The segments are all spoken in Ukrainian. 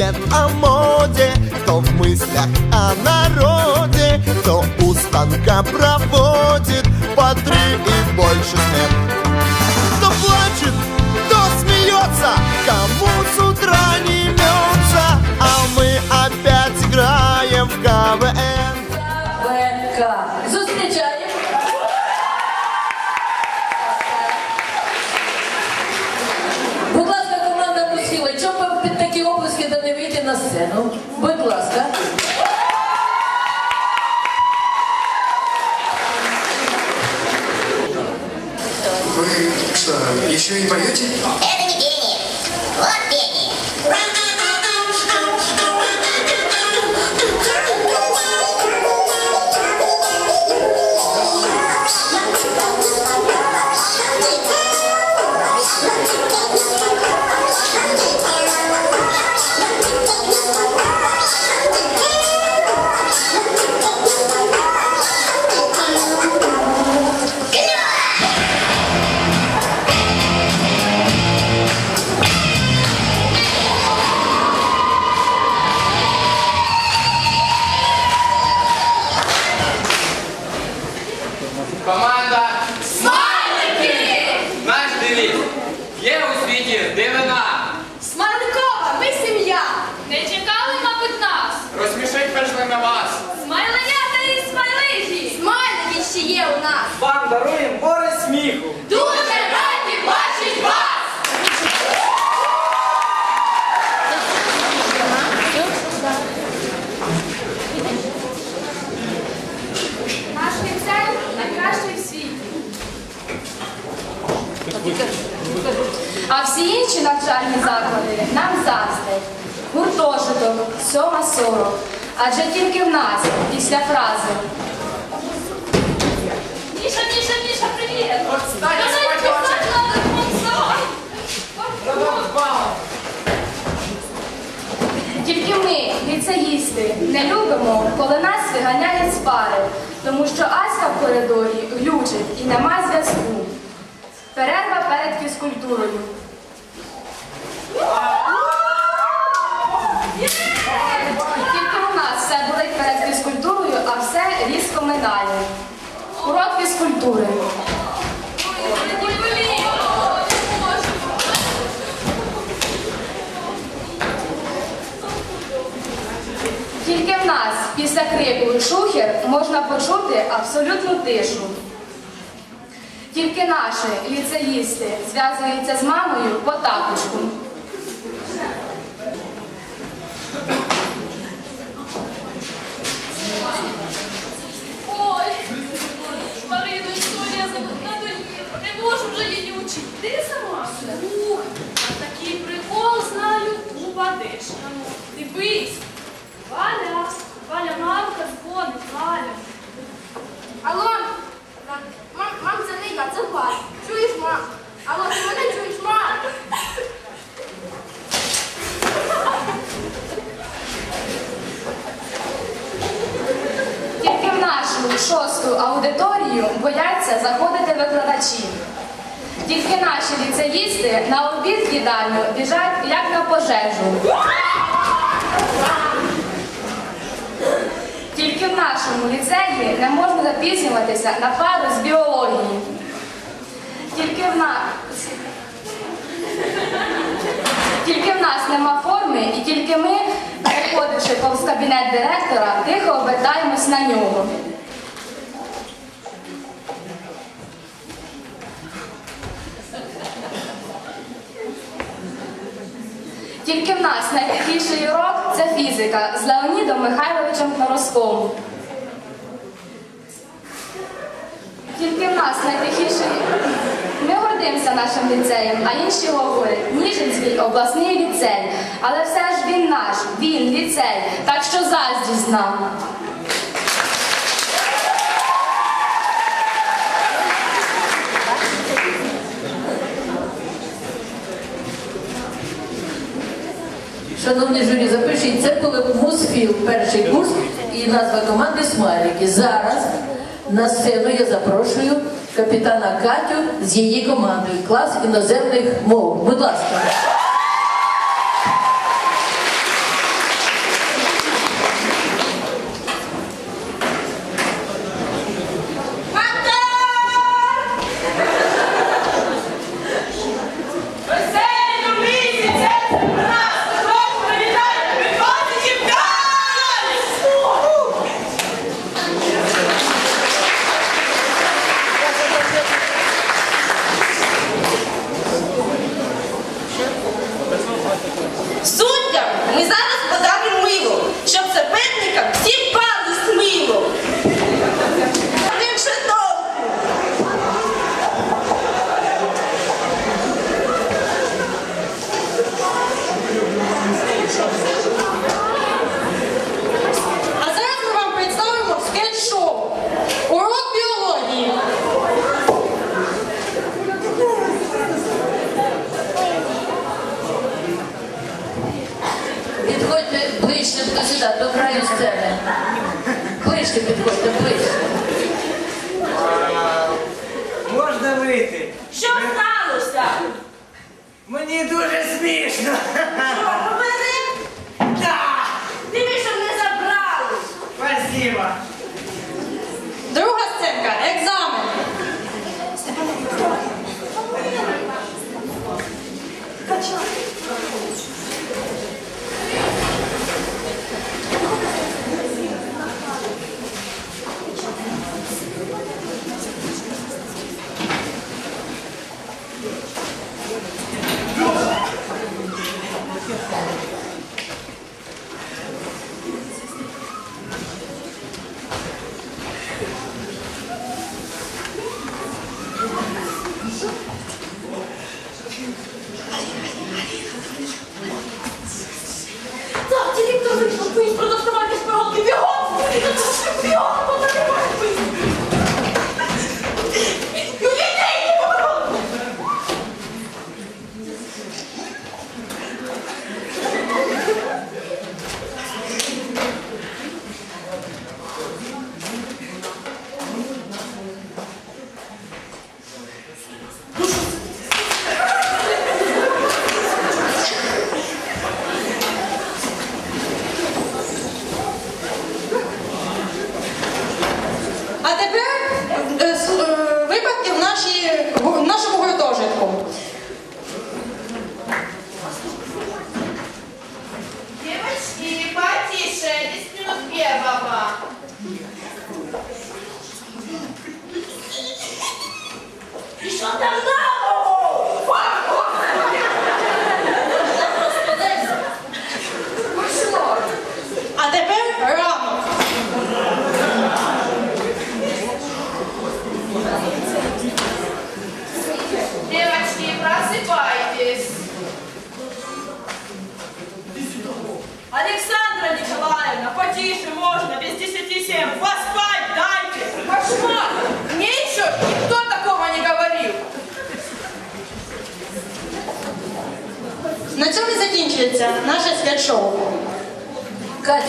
думает о моде Кто в мыслях о народе Кто у станка проводит по три и больше смен Кто плачет, сцену? Будь ласка. Вы что, еще и поете? Это не. Команда Смайлики! Наш девіз. Є у світі дивина. Смайликова, ми сім'я! Не чекали, мабуть, нас! Розсмішить першими вас. Смайленята і смайлихи! Смайлики ще є у нас! Вам даруємо море сміху. Дуже раді бачить вас! Наш ліцей найкращий в світі. А всі інші навчальні заклади нам заздрять. Гуртожиток, сьома сорок. Адже тільки в нас після фрази Міша, Міша, Міша, привіт! Тільки ми, ліцеїсти, не любимо, коли нас виганяють з пари, тому що Аська в коридорі глючить і нема зв'язку. Перерва перед фізкультурою. Тільки у нас все болить перед фізкультурою, а все різко минає. Урок фізкультури. Тільки в нас після крику шухер можна почути абсолютну тишу. Тільки наші ліцеїсти зв'язуються з мамою по тапочку. Вже. Ти сама? Слухай, такий прикол знаю, упадеш. А ну, Дивись. Ліцеїсти на обід їдальню біжать як на пожежу. Тільки в нашому ліцеї не можна запізнюватися на пару з біології. Тільки в нас. Тільки в нас нема форми, і тільки ми, приходивши повз кабінет директора, тихо обертаємось на нього. Тільки в нас найтихіший урок це фізика з Леонідом Михайловичем Кнороском. Тільки в нас найтихіший. Ми гордимося нашим ліцеєм, а інші говорять, Ніжинський обласний ліцей. Але все ж він наш, він ліцей. Так що заздрість нам. Шановні журі, запишіть, це були Мусфіл, перший курс і назва команди Смайлики. Зараз на сцену я запрошую капітана Катю з її командою, клас іноземних мов. Будь ласка. Суддям ми зараз подаримо мило, щоб соперникам всі пали смило. Більше толку. А зараз ми вам представимо скетч-шоу. Урок біології. Підходьте ближче до сюди, до краю сцени. Ближче підходьте, ближче. Можна вийти. Що сталося? Мені дуже смішно. Що, побили? Так! Щоб не забрали. спасибо. І що там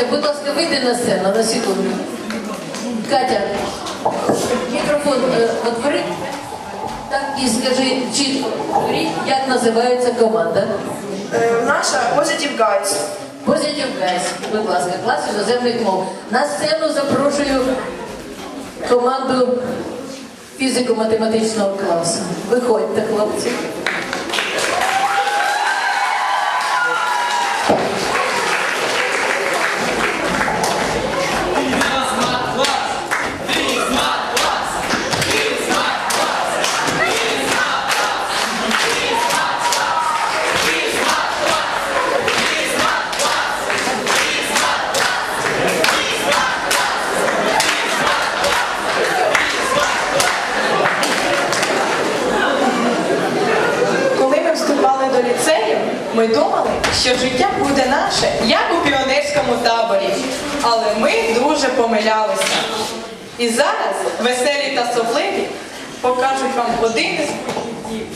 Катя, будь ласка, вийди на сцену на секунду. Катя, мікрофон е, отвори. Так, і скажи чітко, як називається команда. Наша Positive Guys. Позитив Гайс, будь ласка, клас іноземних мов. На сцену запрошую команду фізико-математичного класу. Виходьте, хлопці. Ми думали, що життя буде наше, як у піонерському таборі. Але ми дуже помилялися. І зараз веселі та сопливі покажуть вам один із днів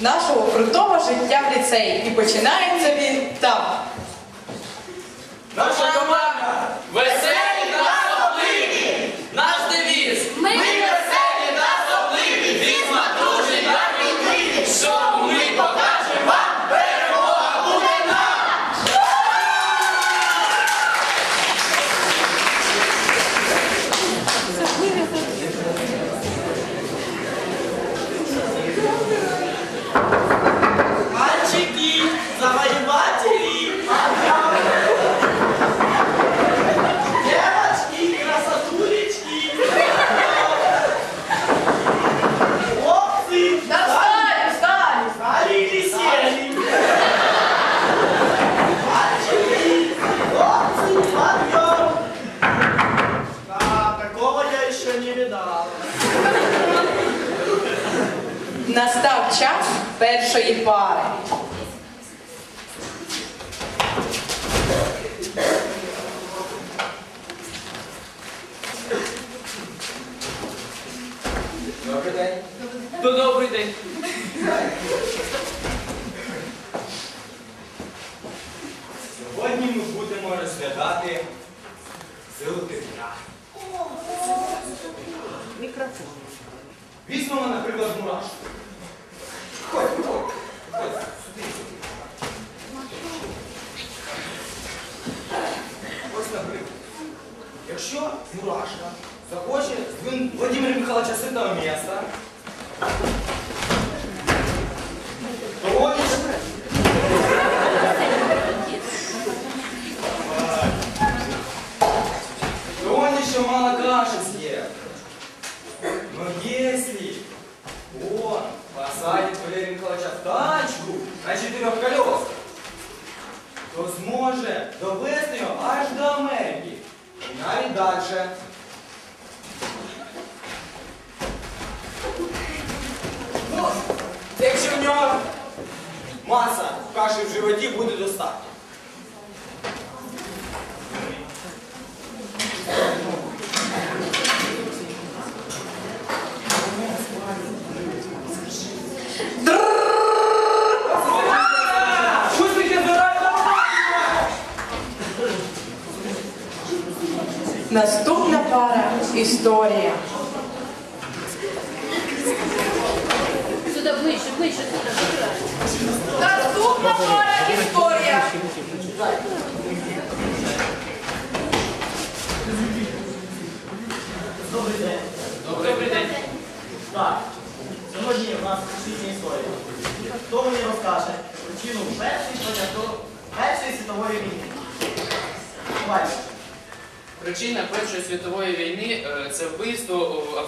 нашого крутого життя в ліцеї. І починається він там. Наша команда веселі та особливі. Наш девіз. Ми веселі та особливі. Візьма дружі та війни. Що ми покажемо вам? Перемога буде нам! Мальчики, завоеватели, Настав час першої пари. Добрий день. То добрий день. Сьогодні ми будемо розглядати силу тепла. Мікрофон. Візьмемо, наприклад, мурашку. Ходь, ходь, ходь, сюди. Ось, наприклад. Якщо мурашка захоче здвинути Владимира Михайловича з цього ось То он мало каши съел. Но если он посадит Валерия Николаевича в тачку на четырех колесах, то зможе довести його аж до Америки. І навіть далі. Якщо в нього маса каші в животі буде достатньо. Щось таке здорове! Наступна пара історія. Сюди ближче, ближче, сюди. Наступна пара історія. Добрий день. Так, сьогодні у нас світня історія. Хто мені розкаже причину першої Першої світової війни? Давай. Причина Першої світової війни е, це вбивство о,